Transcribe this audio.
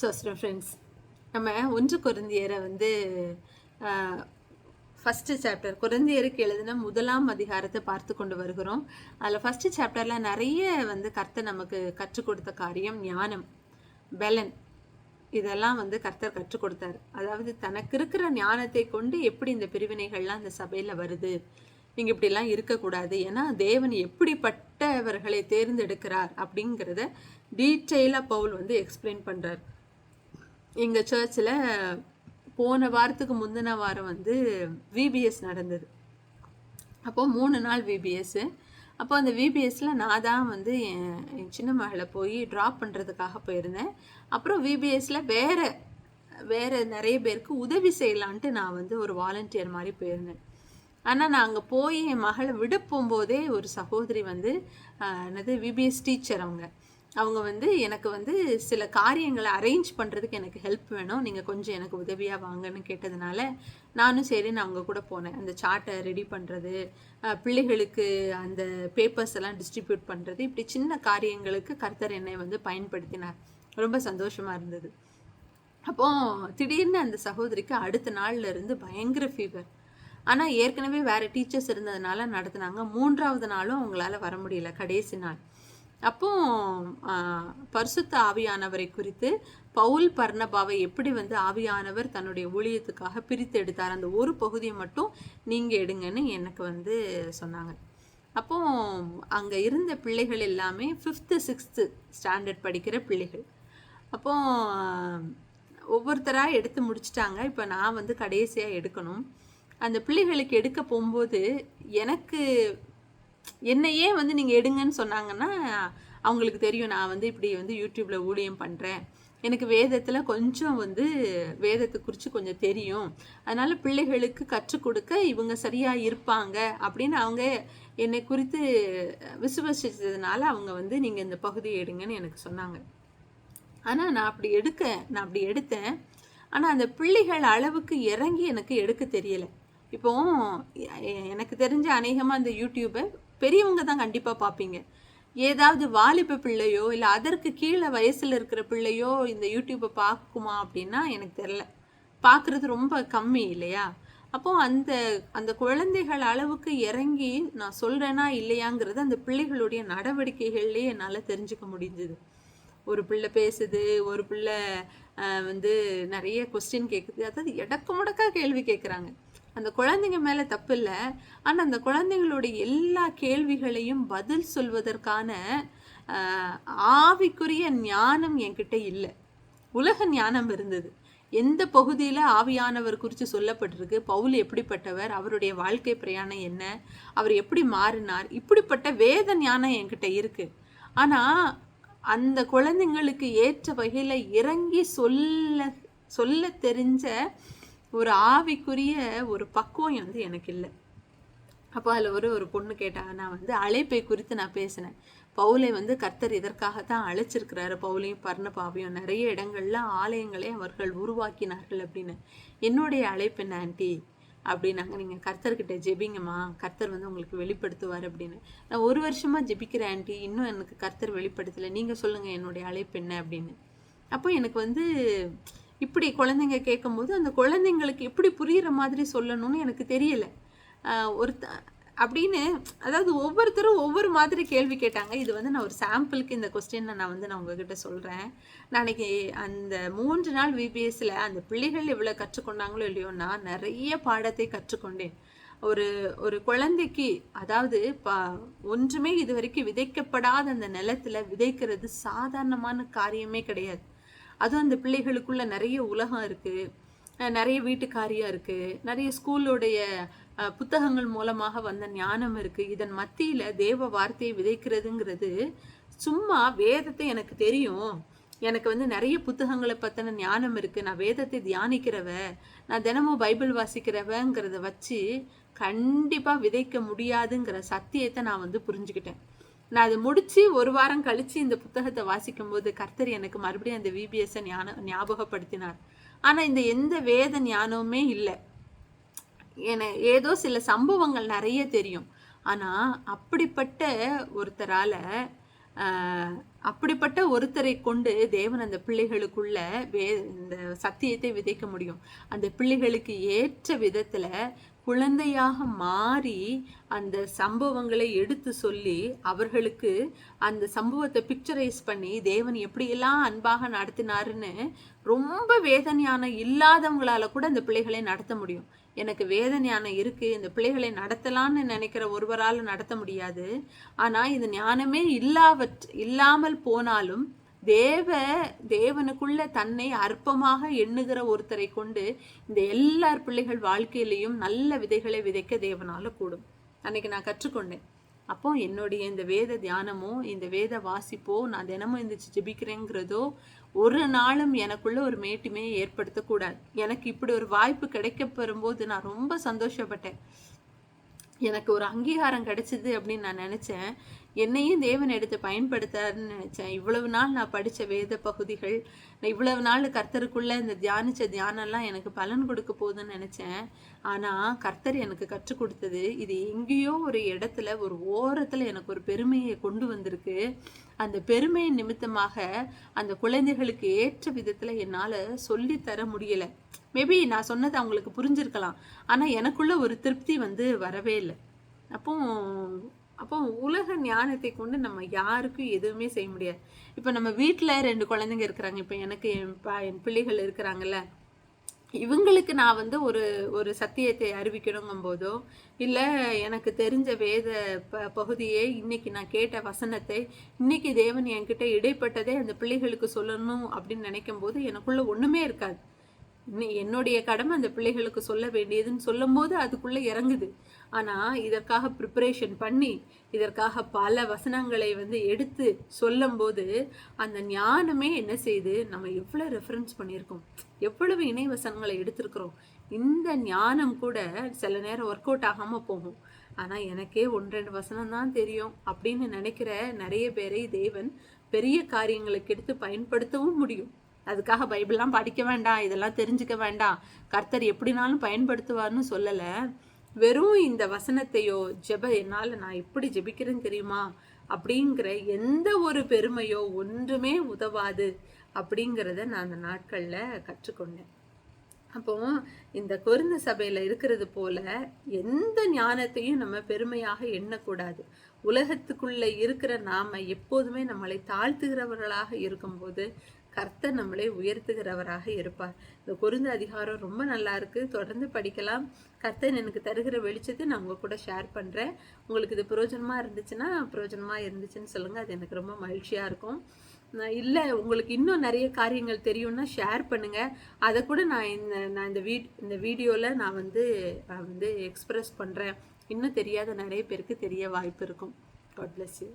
சோஸ்ரம் friends நம்ம ஒன்று குருந்தியரை வந்து ஃபஸ்ட்டு சாப்டர் குழந்தையருக்கு எழுதின முதலாம் அதிகாரத்தை பார்த்து கொண்டு வருகிறோம். அதில் ஃபஸ்ட்டு சாப்டரில் நிறைய வந்து கர்த்தர் நமக்கு கற்றுக் கொடுத்த காரியம் ஞானம் பெலன். இதெல்லாம் வந்து கர்த்தர் கற்றுக் கொடுத்தாரு. அதாவது தனக்கு இருக்கிற ஞானத்தை கொண்டு எப்படி இந்த பிரிவினைகள்லாம் இந்த சபையில் வருது நீங்கள் இப்படிலாம் இருக்கக்கூடாது ஏன்னா தேவன் எப்படிப்பட்டவர்களை தேர்ந்தெடுக்கிறார் அப்படிங்கிறத டீட்டெயிலாக பவுல் வந்து எக்ஸ்பிளைன் பண்ணுறார் எங்கள் சர்ச்சில் போன வாரத்துக்கு முந்தின வாரம் வந்து விபிஎஸ் நடந்தது. அப்போது மூணு நாள் விபிஎஸ்ஸு அப்போ அந்த விபிஎஸ்சில் நான் தான் வந்து என் என் சின்ன மகளை போய் ட்ராப் பண்ணுறதுக்காக போயிருந்தேன். அப்புறம் விபிஎஸ்சில் வேறு வேறு நிறைய பேருக்கு உதவி செய்யலான்ட்டு நான் வந்து ஒரு வாலண்டியர் மாதிரி போயிருந்தேன். ஆனால் நான் அங்கே போய் என் மகளை விட போகும்போதே ஒரு சகோதரி வந்து என்னது விபிஎஸ் டீச்சர் அவங்க. அவங்க வந்து எனக்கு வந்து சில காரியங்களை அரேஞ்ச் பண்ணுறதுக்கு எனக்கு ஹெல்ப் வேணும். நீங்கள் கொஞ்சம் எனக்கு உதவியாக வாங்கன்னு கேட்டதுனால நானும் சரி நான் அவங்க கூட போனேன். அந்த சார்ட்டை ரெடி பண்ணுறது பிள்ளைகளுக்கு அந்த பேப்பர்ஸ் எல்லாம் டிஸ்ட்ரிபியூட் பண்ணுறது இப்படி சின்ன காரியங்களுக்கு கர்த்தர் என்னை வந்து பயன்படுத்தினார். ரொம்ப சந்தோஷமாக இருந்தது. அப்போ திடீர்னு அந்த சகோதரிக்கு அடுத்த நாள்ல இருந்து பயங்கர ஃபீவர் ஆனால் ஏற்கனவே வேறு டீச்சர்ஸ் இருந்ததுனால நடத்துனாங்க. மூன்றாவது நாளும் அவங்களால வர முடியல. கடைசி நாள். அப்போ பரிசுத்த ஆவியானவரை குறித்து பவுல் பர்ணபாவை எப்படி வந்து ஆவியானவர் தன்னுடைய ஊழியத்துக்காக பிரித்து எடுத்தார் அந்த ஒரு பகுதியை மட்டும் நீங்க எடுங்கன்னு எனக்கு வந்து சொன்னாங்க. அப்போ அங்கே இருந்த பிள்ளைகள் எல்லாமே ஃபிஃப்த்து சிக்ஸ்த்து ஸ்டாண்டர்ட் படிக்கிற பிள்ளைகள். அப்போ ஒவ்வொருத்தராக எடுத்து முடிச்சிட்டாங்க. இப்போ நான் வந்து கடைசியாக எடுக்கணும். அந்த பிள்ளைகளுக்கு எடுக்க போகும்போது எனக்கு என்னையே வந்து நீங்கள் எடுங்கன்னு சொன்னாங்கன்னா அவங்களுக்கு தெரியும் நான் வந்து இப்படி வந்து யூடியூப்பில் ஊழியம் பண்ணுறேன் எனக்கு வேதத்தில் கொஞ்சம் வந்து வேதத்தை குறித்து கொஞ்சம் தெரியும். அதனால் பிள்ளைகளுக்கு கற்றுக் கொடுக்க இவங்க சரியாக இருப்பாங்க அப்படின்னு அவங்க என்னை குறித்து விசுவசித்ததுனால அவங்க வந்து நீங்கள் இந்த பகுதியை எடுங்கன்னு எனக்கு சொன்னாங்க. ஆனால் நான் அப்படி எடுக்க நான் அப்படி எடுத்தேன். ஆனால் அந்த பிள்ளைகள் அளவுக்கு இறங்கி எனக்கு எடுக்க தெரியலை. இப்போ எனக்கு தெரிஞ்ச அநேகமாக அந்த யூடியூபை பெரியவங்க தான் கண்டிப்பாக பார்ப்பீங்க ஏதாவது வாலிப பிள்ளையோ இல்லை அதற்கு கீழே வயசில் இருக்கிற பிள்ளையோ இந்த யூடியூப்பை பார்க்குமா அப்படின்னா எனக்கு தெரில பார்க்குறது ரொம்ப கம்மி இல்லையா? அப்போ அந்த அந்த குழந்தைகள் அளவுக்கு இறங்கி நான் சொல்கிறேனா இல்லையாங்கிறது அந்த பிள்ளைகளுடைய நடவடிக்கைகள்லேயே என்னால் தெரிஞ்சுக்க முடிஞ்சது. ஒரு பிள்ளை பேசுது ஒரு பிள்ளை வந்து நிறைய கொஸ்டின் கேட்குது அதாவது இடக்கு முடக்கா கேள்வி கேட்குறாங்க அந்த குழந்தைங்க மேலே தப்பு இல்லை. ஆனால் அந்த குழந்தைங்களுடைய எல்லா கேள்விகளையும் பதில் சொல்வதற்கான ஆவிக்குரிய ஞானம் என்கிட்ட இல்லை. உலக ஞானம் இருந்தது. எந்த பகுதியில் ஆவியானவர் குறித்து சொல்லப்பட்டிருக்கு? பவுல் எப்படிப்பட்டவர்? அவருடைய வாழ்க்கை பிரயாணம் என்ன? அவர் எப்படி மாறினார்? இப்படிப்பட்ட வேத ஞானம் என்கிட்ட இருக்குது ஆனால் அந்த குழந்தைங்களுக்கு ஏற்ற வகையில் இறங்கி சொல்ல சொல்ல தெரிஞ்ச ஒரு ஆவிக்குரிய ஒரு பக்குவம் வந்து எனக்கு இல்லை அப்போ அதில் ஒரு ஒரு பொண்ணு கேட்டாங்க நான் வந்து அழைப்பை குறித்து நான் பேசினேன். பவுலை வந்து கர்த்தர் இதற்காகத்தான் அழைச்சிருக்கிறாரு. பவுலையும் பர்ணபாவையும் நிறைய இடங்கள்ல ஆலயங்களை அவர்கள் உருவாக்கினார்கள் அப்படின்னு. என்னுடைய அழைப்பு என்ன ஆண்டி? அப்படின்னாங்க. நீங்கள் கர்த்தர்கிட்ட ஜெபிங்கம்மா. கர்த்தர் வந்து உங்களுக்கு வெளிப்படுத்துவார் அப்படின்னு. நான் ஒரு வருஷமா ஜெபிக்கிறேன் ஆண்டி. இன்னும் எனக்கு கர்த்தர் வெளிப்படுத்தலை. நீங்கள் சொல்லுங்கள் என்னுடைய அழைப்பு என்ன அப்படின்னு. அப்போ எனக்கு வந்து இப்படி குழந்தைங்க கேட்கும்போது அந்த குழந்தைங்களுக்கு எப்படி புரிகிற மாதிரி சொல்லணும்னு எனக்கு தெரியலை. ஆஹ் ஒருத்த அப்படின்னு அதாவது ஒவ்வொருத்தரும் ஒவ்வொரு மாதிரி கேள்வி கேட்டாங்க. இது வந்து நான் ஒரு சாம்பிளுக்கு இந்த கொஸ்டினை நான் வந்து நான் உங்ககிட்ட சொல்கிறேன் நாளைக்கு அந்த மூன்று நாள் விபிஎஸ்சில் அந்த பிள்ளைகள் எவ்வளோ கற்றுக்கொண்டாங்களோ இல்லையோ நான் நிறைய பாடத்தை கற்றுக்கொண்டேன். ஒரு ஒரு குழந்தைக்கு அதாவது பா ஒன்றுமே இது வரைக்கும் விதைக்கப்படாத அந்த நிலத்தில் விதைக்கிறது சாதாரணமான காரியமே கிடையாது. அதுவும் அந்த பிள்ளைகளுக்குள்ள நிறைய உலகம் இருக்கு. நிறைய வீட்டுக்காரியா இருக்கு. நிறைய ஸ்கூலோடைய புத்தகங்கள் மூலமாக வந்த ஞானம் இருக்கு. இதன் மத்தியில தேவ வார்த்தையை விதைக்கிறதுங்கிறது சும்மா வேதத்தை எனக்கு தெரியும். எனக்கு வந்து நிறைய புத்தகங்களை பற்றின ஞானம் இருக்கு. நான் வேதத்தை தியானிக்கிறவ நான் தினமும் பைபிள் வாசிக்கிறவங்கிறத வச்சு கண்டிப்பாக விதைக்க முடியாதுங்கிற சத்தியத்தை நான் வந்து புரிஞ்சுக்கிட்டேன். நான் அதை முடிச்சு ஒரு வாரம் கழிச்சு இந்த புத்தகத்தை வாசிக்கும் போது கர்த்தர் எனக்கு மறுபடியும் அந்த விபிஎஸ் ஞான ஞாபகப்படுத்தினார். ஆனா இந்த எந்த வேத ஞானமுமே இல்லை. என ஏதோ சில சம்பவங்கள் நிறைய தெரியும். ஆனா அப்படிப்பட்ட ஒருத்தரால அப்படிப்பட்ட ஒருத்தரை கொண்டு தேவன் அந்த பிள்ளைகளுக்குள்ள வே இந்த சத்தியத்தை விதைக்க முடியும். அந்த பிள்ளைகளுக்கு ஏற்ற விதத்துல குழந்தையாக மாறி அந்த சம்பவங்களை எடுத்து சொல்லி அவர்களுக்கு அந்த சம்பவத்தை பிக்சரைஸ் பண்ணி தேவன் எப்படியெல்லாம் அன்பாக நடத்தினாருன்னு ரொம்ப வேதனையான இல்லாதவங்களால கூட அந்த பிள்ளைகளை நடத்த முடியும். எனக்கு வேதனையான இருக்கு இந்த பிள்ளைகளை நடத்தலான்னு நினைக்கிற ஒருவரால் நடத்த முடியாது. ஆனால் இது ஞானமே இல்லாவற் இல்லாமல் போனாலும் தேவ தேவனுக்குள்ள தன்னை அற்பமாக எண்ணுகிற ஒருத்தரை கொண்டு இந்த எல்லார் பிள்ளைகள் வாழ்க்கையிலையும் நல்ல விதைகளை விதைக்க தேவனால கூடும். அன்னைக்கு நான் கற்றுக்கொண்டேன். அப்போ என்னுடைய இந்த வேத தியானமோ இந்த வேத வாசிப்போ நான் தினமும் எந்திரிச்சு ஜெபிக்கிறேங்கிறதோ ஒரு நாளும் எனக்குள்ள ஒரு மேட்டுமே ஏற்படுத்தக்கூடாது எனக்கு இப்படி ஒரு வாய்ப்பு கிடைக்க பெறும்போது நான் ரொம்ப சந்தோஷப்பட்டேன். எனக்கு ஒரு அங்கீகாரம் கிடைச்சிது அப்படின்னு நான் நினச்சேன். என்னையும் தேவன் எடுத்து பயன்படுத்தாருன்னு நினச்சேன். இவ்வளவு நாள் நான் படித்த வேத பகுதிகள் நான் இவ்வளவு நாள் கர்த்தருக்குள்ளே இந்த தியானித்த தியானம்லாம் எனக்கு பலன் கொடுக்க போகுதுன்னு நினச்சேன். ஆனால் கர்த்தர் எனக்கு கற்றுக் கொடுத்தது இது எங்கேயோ ஒரு இடத்துல ஒரு ஓரத்தில் எனக்கு ஒரு பெருமையை கொண்டு வந்திருக்கு. அந்த பெருமையின் நிமித்தமாக அந்த குழந்தைகளுக்கு ஏற்ற விதத்தில் என்னால் சொல்லித்தர முடியலை. மேபி நான் சொன்னது அவங்களுக்கு புரிஞ்சிருக்கலாம். ஆனால் எனக்குள்ள ஒரு திருப்தி வந்து வரவே இல்லை. அப்போ அப்போ உலக ஞானத்தை கொண்டு நம்ம யாருக்கும் எதுவுமே செய்ய முடியாது. இப்போ நம்ம வீட்டில் ரெண்டு குழந்தைங்க இருக்கிறாங்க. இப்போ எனக்கு என் பா என் பிள்ளைகள் இருக்கிறாங்கல்ல. இவங்களுக்கு நான் வந்து ஒரு ஒரு சத்தியத்தை அறிவிக்கணுங்கும் போதோ இல்லை எனக்கு தெரிஞ்ச வேத ப பகுதியை இன்னைக்கு நான் கேட்ட வசனத்தை இன்னைக்கு தேவன் என்கிட்ட இடைப்பட்டதே அந்த பிள்ளைகளுக்கு சொல்லணும் அப்படின்னு நினைக்கும் போது எனக்குள்ள ஒன்றுமே இருக்காது. என்னுடைய கடமை அந்த பிள்ளைகளுக்கு சொல்ல வேண்டியதுன்னு சொல்லும் போது அதுக்குள்ளே இறங்குது. ஆனால் இதற்காக ப்ரிப்பரேஷன் பண்ணி இதற்காக பல வசனங்களை வந்து எடுத்து சொல்லும்போது அந்த ஞானமே என்ன செய்யுது நம்ம எவ்வளோ ரெஃபரன்ஸ் பண்ணியிருக்கோம். எவ்வளவு இணை வசனங்களை எடுத்திருக்கிறோம். இந்த ஞானம் கூட சில நேரம் ஒர்க் அவுட் ஆகாமல் போகும். ஆனால் எனக்கே ஒன்று ரெண்டு வசனம் தான் தெரியும் அப்படின்னு நினைக்கிற நிறைய பேரை தேவன் பெரிய காரியங்களுக்கு எடுத்து பயன்படுத்தவும் முடியும். அதுக்காக பைபிள்லாம் படிக்க வேண்டாம் இதெல்லாம் தெரிஞ்சுக்க வேண்டாம். கர்த்தர் எப்படினாலும் பயன்படுத்துவார்னு சொல்லலை. வெறும் இந்த வசனத்தையோ ஜெப என்னால் நான் எப்படி ஜெபிக்கிறேன்னு தெரியுமா? அப்படிங்கிற எந்த ஒரு பெருமையோ ஒன்றுமே உதவாது அப்படிங்கிறத நான் அந்த நாட்களில் கற்றுக்கொண்டேன். அப்போ இந்த குருந்த சபையில் இருக்கிறது போல எந்த ஞானத்தையும் நம்ம பெருமையாக எண்ணக்கூடாது. உலகத்துக்குள்ளே இருக்கிற நாம எப்போதுமே நம்மளை தாழ்த்துகிறவர்களாக இருக்கும்போது கர்த்தர் நம்மளை உயர்த்துகிறவராக இருப்பார். இந்த குருந்த அதிகாரம் ரொம்ப நல்லா இருக்கு. தொடர்ந்து படிக்கலாம். கர்த்தன் எனக்கு தருகிற வெளிச்சத்தை நான் உங்க கூட ஷேர் பண்றேன். உங்களுக்கு இது பிரயோஜனமா இருந்துச்சுன்னா பிரயோஜனமா இருந்துச்சுன்னு சொல்லுங்க. அது எனக்கு ரொம்ப மகிழ்ச்சியா இருக்கும். இல்லை உங்களுக்கு இன்னும் நிறைய காரியங்கள் தெரியும்னா ஷேர் பண்ணுங்க. அதை கூட நான் இந்த நான் இந்த வீட் இந்த வீடியோவில் நான் வந்து வந்து எக்ஸ்பிரஸ் பண்ணுறேன் இன்னும் தெரியாத நிறைய பேருக்கு தெரிய வாய்ப்பு இருக்கும். God bless you